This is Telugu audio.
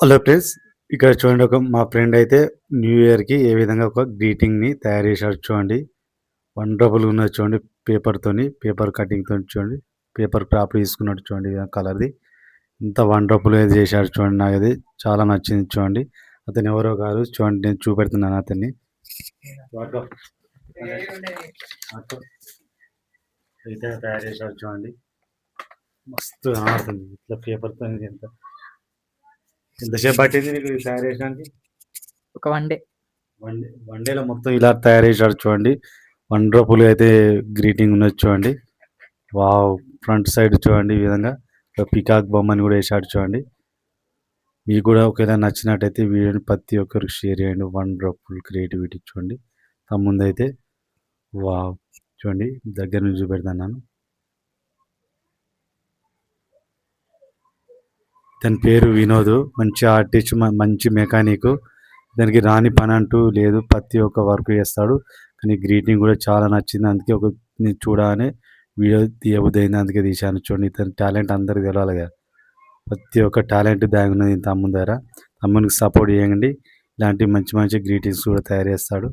హలో ఫ్రెండ్స్ ఇక్కడ చూడండి ఒక మా ఫ్రెండ్ అయితే న్యూ ఇయర్కి ఏ విధంగా ఒక గ్రీటింగ్ని తయారు చేశాడు చూడండి. వండర్ఫుల్గా ఉన్నది చూడండి. పేపర్తోని పేపర్ కటింగ్తో చూడండి. పేపర్ క్రాప్ తీసుకున్నట్టు చూడండి కలర్ది ఇంత వండర్ఫుల్గా చేశాడు చూడండి నాకు అది చాలా నచ్చింది చూడండి. అతను ఎవరో కాదు. చూడండి నేను చూపెడుతున్నాను అతన్ని. తయారు చేశాడు చూడండి మస్తు ఆడుతుంది ఇట్లా పేపర్తో ఎంత ఎంతసేపు పట్టింది నీకు ఇది తయారు చేయడానికి ఒక one day. One day one డేలో మొత్తం ఇలా తయారు చేశాడు చూడండి. వండర్ఫుల్ అయితే గ్రీటింగ్ ఉన్నది చూడండి. వావ్ ఫ్రంట్ సైడ్ చూడండి ఈ విధంగా. పికాక్ బొమ్మని కూడా వేసాడు చూడండి. మీకు కూడా ఒకవేళ నచ్చినట్టయితే వీడియోని ప్రతి ఒక్కరికి షేర్ చేయండి. వండర్ఫుల్ క్రియేటివిటీ చూడండి. తమ్ముందైతే వావ్ చూడండి దగ్గర నుంచి చూపెడతాను తన పేరు వినోద్. మంచి ఆర్టిస్ట్ మంచి మెకానిక్ దానికి రాని పని అంటూ లేదు. ప్రతి ఒక్క వర్క్ చేస్తాడు. కానీ గ్రీటింగ్ కూడా చాలా నచ్చింది. అందుకే ఒక నేను చూడగానే వీడియో తీయబుద్దయింది. అందుకే తీశాను. చూడండి ఇతని టాలెంట్ అందరికి తెలవాలి కదా. ప్రతి ఒక్క టాలెంట్ దాగి ఉన్నది ఇంత తమ్ముని దగ్గర తమ్మునికి సపోర్ట్ చేయండి. ఇలాంటి మంచి మంచి గ్రీటింగ్స్ కూడా తయారు చేస్తాడు.